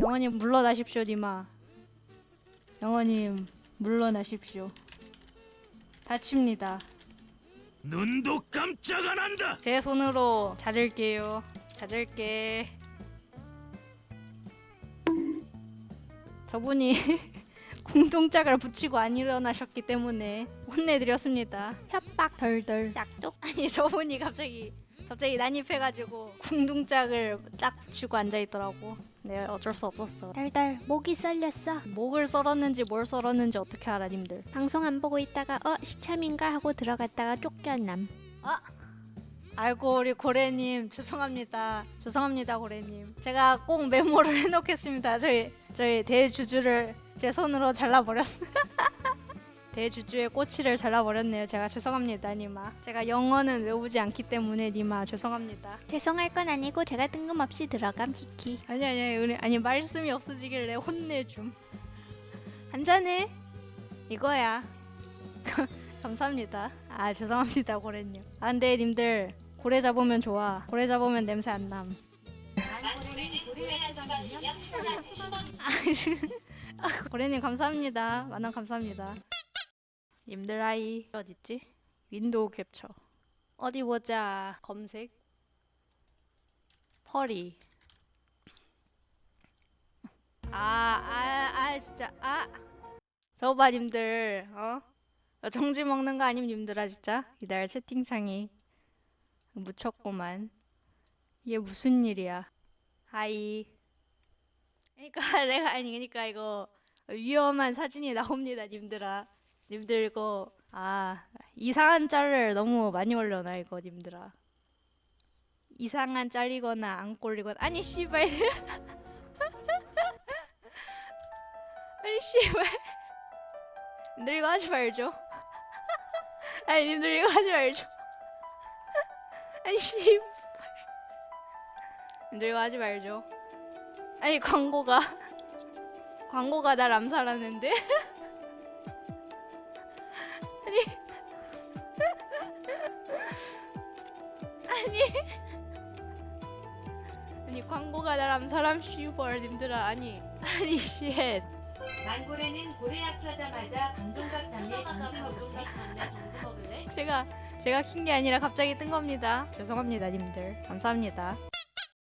영원님 물러나십시오 니마. 영원님 물러나십시오. 다칩니다. 눈도 깜짝 안 한다. 제 손으로 자를게요. 자를게. 저분이 공동짝을 붙이고 안 일어나셨기 때문에 혼내드렸습니다. 협박. 덜덜. 짝뚝 아니 저분이 갑자기 갑자기 난입해가지고 궁둥짝을 딱 붙이고 앉아있더라고. 네 어쩔 수 없었어. 달달 목이 썰렸어. 목을 썰었는지 뭘 썰었는지 어떻게 알아 님들? 방송 안 보고 있다가 어 시참인가 하고 들어갔다가 쫓겨남. 아이고 우리 고래님 죄송합니다. 죄송합니다 고래님. 제가 꼭 메모를 해놓겠습니다. 저희 저희 대주주를 제 손으로 잘라버렸 대주주의 꼬치를 잘라버렸네요. 제가 죄송합니다 니마. 제가 영어는 외우지 않기 때문에 니마 죄송합니다. 죄송할 건 아니고 제가 뜬금없이 들어감 키키. 아니 아니 아니 아니 말씀이 없어지길래 혼내줌 한잔해. 이거야. 감사합니다. 아 죄송합니다 고래님. 아 근데 님들 고래 잡으면 좋아. 고래 잡으면 냄새 안남. 아, 고래님 감사합니다. 만원 감사합니다 님들 아이 어딨지 윈도우 캡처 어디 보자 검색 펄이 아, 아, 아, 진짜, 아. 저봐, 님들, 어? 정지 먹는 거 아님, 님들아, 진짜? 이달 채팅창이 묻혔구만. 이게 무슨 일이야? 하이. 그니까, 내가, 아니, 그니까 이거 위험한 사진이 나옵니다, 님들아. 님들 이거, 아, 이상한 짤을 너무 많이 올려놔, 이거, 님들아. 이상한 짤이거나 안 꼴리거나. 아니, 씨발. 아니 씨발. 님들 이거 하지 말죠. 아니 님들 이거 하지 말죠. 아니 씨발. 님들 이거 하지 말죠. 아니 광고가. 광고가 날 암살하는데 아니 아니 아니 광고가 날 암살함 씨발 님들아 아니 아니 쉣 만고래는 고래약 켜자마자 방종각 장례 정지 먹을래? 정지 먹을래? 제가 제가 킨 게 아니라 갑자기 뜬 겁니다. 죄송합니다, 님들. 감사합니다.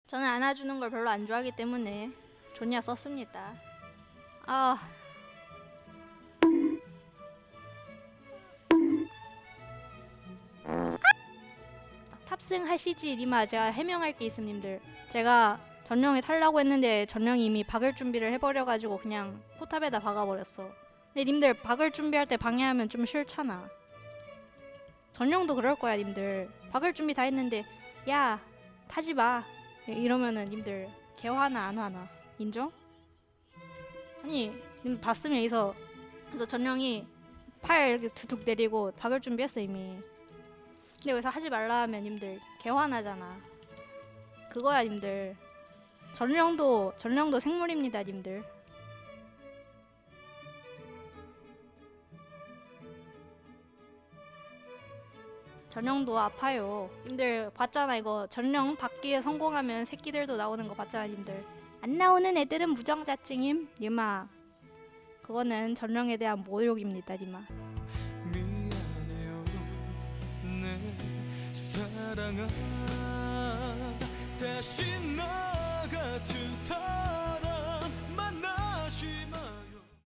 저는 안아주는 걸 별로 안 좋아하기 때문에 존야 썼습니다. 아. 탑승하시지 니마 제가 해명할 게 있음 님들. 제가 전령에 탈라고 했는데 전령이 이미 박을 준비를 해버려가지고 그냥 포탑에다 박아버렸어. 근데 님들 박을 준비할 때 방해하면 좀 싫잖아. 전령도 그럴 거야 님들. 박을 준비 다 했는데 야 타지 마. 이러면은 님들 개 화나 안 화나? 인정? 아니 님 봤으면 여기서 그래서 전령이 팔 이렇게 두둑 내리고 박을 준비했어 이미 근데 여기서 하지 말라 하면 님들 개화나잖아 그거야 님들 전령도 전령도 생물입니다 님들 전령도 아파요. 님들 봤잖아 이거 전령 받기에 성공하면 새끼들도 나오는 거 봤잖아 님들. 안 나오는 애들은 무정자증임. 님아 그거는 전령에 대한 모욕입니다 님아. 사랑아 다시 널